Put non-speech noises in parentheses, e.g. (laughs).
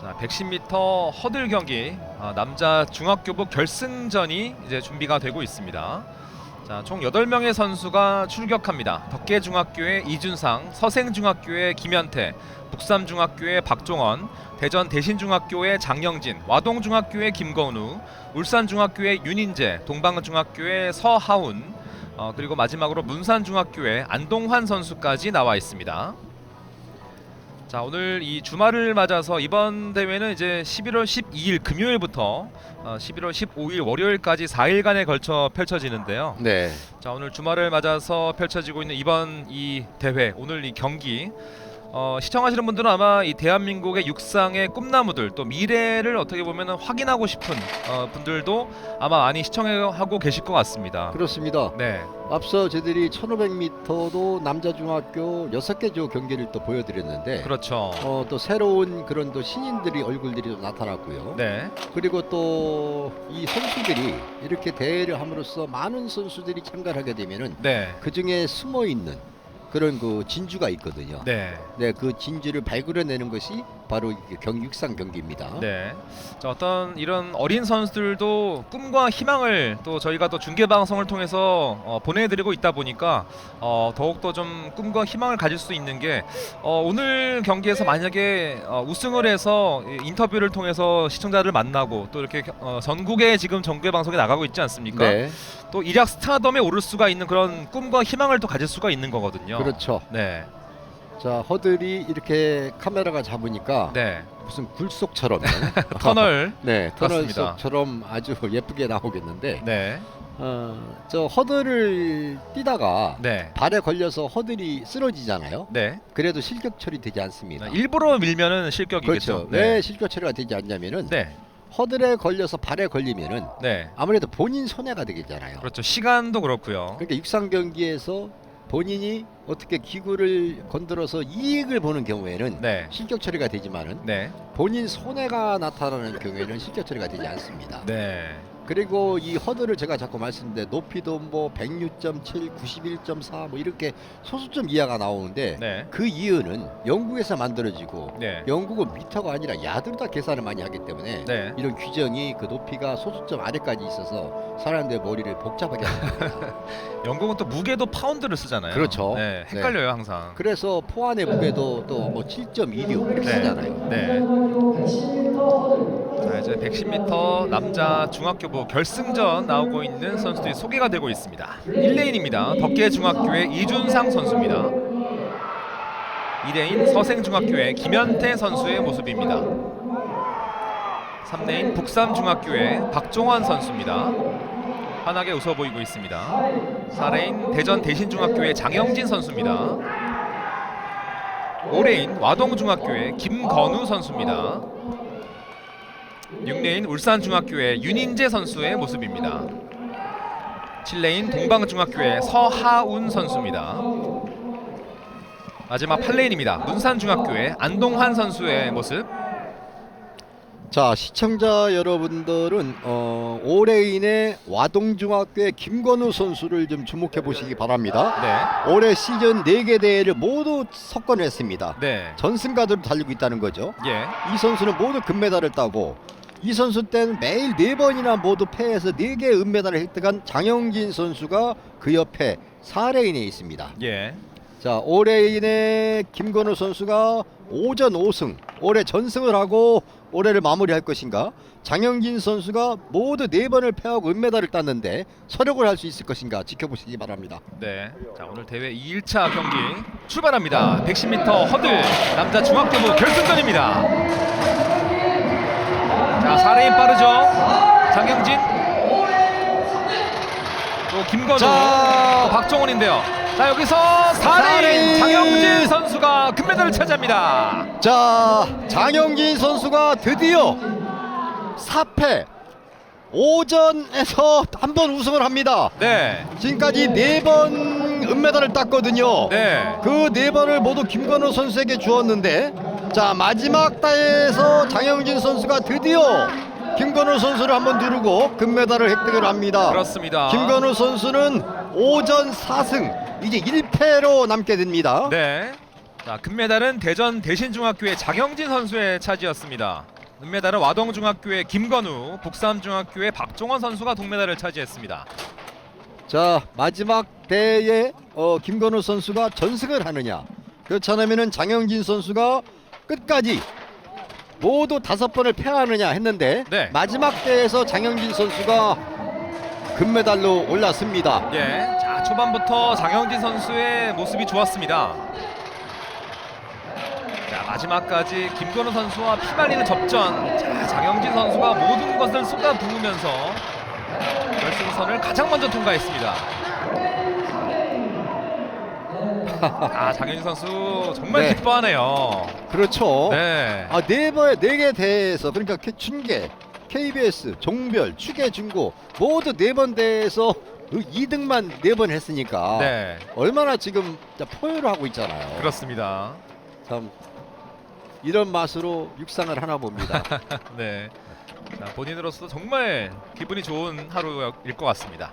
자, 110m 허들 경기 아, 남자 중학교부 결승전이 이제 준비가 되고 있습니다. 자, 총 8명의 선수가 출격합니다. 덕계중학교의 이준상, 서생중학교의 김현태, 북삼중학교의 박종원, 대전 대신중학교의 장영진, 와동중학교의 김건우, 울산중학교의 윤인재, 동방중학교의 서하운, 어, 그리고 마지막으로 문산중학교의 안동환 선수까지 나와 있습니다. 자 오늘 이 주말을 맞아서 이번 대회는 이제 11월 12일 금요일부터 어, 11월 15일 월요일까지 4일간에 걸쳐 펼쳐지는데요. 네. 자 오늘 주말을 맞아서 펼쳐지고 있는 이번 이 대회 오늘 이 경기 어, 시청하시는 분들은 아마 이 대한민국의 육상의 꿈나무들 또 미래를 어떻게 보면 확인하고 싶은 어, 분들도 아마 많이 시청하고 계실 것 같습니다. 그렇습니다. 네, 앞서 저희들이 1500m도 남자 중학교 6개 조 경기를 또 보여드렸는데 그렇죠. 어, 또 새로운 그런 또 신인들이 얼굴들이 또 나타났고요. 네, 그리고 또 이 선수들이 이렇게 대회를 함으로써 많은 선수들이 참가를 하게 되면은 네, 그 중에 숨어 있는 그런 그 진주가 있거든요. 네. 네, 그 진주를 발굴해내는 것이 바로 경 육상 경기입니다. 네. 자, 어떤 이런 어린 선수들도 꿈과 희망을 또 저희가 또 중계 방송을 통해서 어, 보내드리고 있다 보니까 어, 더욱더 좀 꿈과 희망을 가질 수 있는 게 어, 오늘 경기에서 만약에 어, 우승을 해서 이 인터뷰를 통해서 시청자를 만나고 또 이렇게 어, 전국에 지금 정규 방송에 나가고 있지 않습니까? 네, 또 일약 스타덤에 오를 수가 있는 그런 꿈과 희망을 또 가질 수가 있는 거거든요. 그렇죠. 네. 자, 허들이 이렇게 카메라가 잡으니까 네. 무슨 굴속처럼 (laughs) (laughs) 터널. 네, 터널 맞습니다. 속처럼 아주 (laughs) 예쁘게 나오겠는데 네. 어, 저 허들을 뛰다가 네. 발에 걸려서 허들이 쓰러지잖아요. 네. 그래도 실격 처리되지 않습니다. 일부러 밀면은 실격이겠죠. 그렇죠. 왜 실격 처리가 되지 않냐면은 네. 허들에 걸려서 발에 걸리면은 네. 아무래도 본인 손해가 되겠잖아요. 그렇죠. 시간도 그렇고요. 그러니까 육상 경기에서 본인이 어떻게 기구를 건드려서 이익을 보는 경우에는 네. 실격 처리가 되지만은 네. 본인 손해가 나타나는 경우에는 실격 처리가 되지 않습니다. 네. 그리고 이 허들을 제가 자꾸 말씀드렸는데 높이도 뭐 106.7, 91.4 뭐 이렇게 소수점 이하가 나오는데 네. 그 이유는 영국에서 만들어지고 네. 영국은 미터가 아니라 야드로 다 계산을 많이 하기 때문에 네. 이런 규정이 그 높이가 소수점 아래까지 있어서 사람들의 머리를 복잡하게 합니다. (laughs) 영국은 또 무게도 파운드를 쓰잖아요. 그렇죠. 네. 헷갈려요, 항상. 그래서 포안의 무게도 또 뭐 7.26 이렇게 네. 쓰잖아요. 네. 자, 이제 110m 남자 중학교부 결승전 나오고 있는 선수들이 소개가 되고 있습니다. 1레인입니다. 덕계 중학교의 이준상 선수입니다. 2레인 서생 중학교의 김현태 선수의 모습입니다. 3레인 북삼 중학교의 박종환 선수입니다. 환하게 웃어 보이고 있습니다. 4레인 대전 대신중학교의 장영진 선수입니다. 5레인 와동중학교의 김건우 선수입니다. 6레인 울산중학교의 윤인재 선수의 모습입니다. 7레인 동방중학교의 서하운 선수입니다. 마지막 8레인입니다. 문산중학교의 안동환 선수의 모습. 자 시청자 여러분들은 어, 올해인의 와동중학교의 김건우 선수를 좀 주목해 보시기 바랍니다. 네. 올해 시즌 4개 대회를 모두 석권했습니다. 네. 전승가들을 달리고 있다는 거죠. 예. 이 선수는 모두 금메달을 따고 이 선수 때는 매일 네 번이나 모두 패해서 네개 은메달을 획득한 장영진 선수가 그 옆에 4레인에 있습니다. 예. 자, 올해인의 김건우 선수가 오전 5승, 올해 전승을 하고 올해를 마무리할 것인가? 장영진 선수가 모두 네 번을 패하고 은메달을 땄는데 서력을 할 수 있을 것인가 지켜보시기 바랍니다. 네. 자, 오늘 대회 2일차 경기 출발합니다. 110m 허들 남자 중학교부 결승전입니다. 자, 4레인 빠르죠. 장영진. 또 김건우. 자. 또 박정원인데요. 자, 여기서 4레인, 4레인. 장영진 선수가 금메달을 차지합니다. 자, 장영진 선수가 드디어 4패 오전에서 한 번 우승을 합니다. 네. 지금까지 네 번 은메달을 땄거든요. 네. 그 네 번을 모두 김건우 선수에게 주었는데 자 마지막 달에서 장영진 선수가 드디어 김건우 선수를 한번 누르고 금메달을 획득을 합니다. 그렇습니다. 김건우 선수는 오전 4승 이제 1패로 남게 됩니다. 네. 자, 금메달은 대전 대신중학교의 장영진 선수의 차지였습니다. 은메달은 와동중학교의 김건우, 북삼중학교의 박종원 선수가 동메달을 차지했습니다. 자 마지막 대회에 어, 김건우 선수가 전승을 하느냐 그렇지 않으면은 장영진 선수가 끝까지 모두 다섯 번을 패하느냐 했는데 네. 마지막 대회에서 장영진 선수가 금메달로 올랐습니다. 예, 자 초반부터 장영진 선수의 모습이 좋았습니다. 자 마지막까지 김건우 선수와 피말리는 접전. 자 장영진 선수가 모든 것을 쏟아 부으면서 결승선을 가장 먼저 통과했습니다. 아 장영진 선수 정말 네. 기뻐하네요. 그렇죠. 네. 아, 네 번, 네개 대회에서 그러니까 K- 춘계, KBS, 종별, 추계, 중고 모두 네 번 대회에서 2등만 네 번 했으니까 네. 얼마나 지금 진짜 포효를 하고 있잖아요. 그렇습니다. 참 이런 맛으로 육상을 하나 봅니다. (laughs) 네. 자, 본인으로서도 정말 기분이 좋은 하루일 것 같습니다.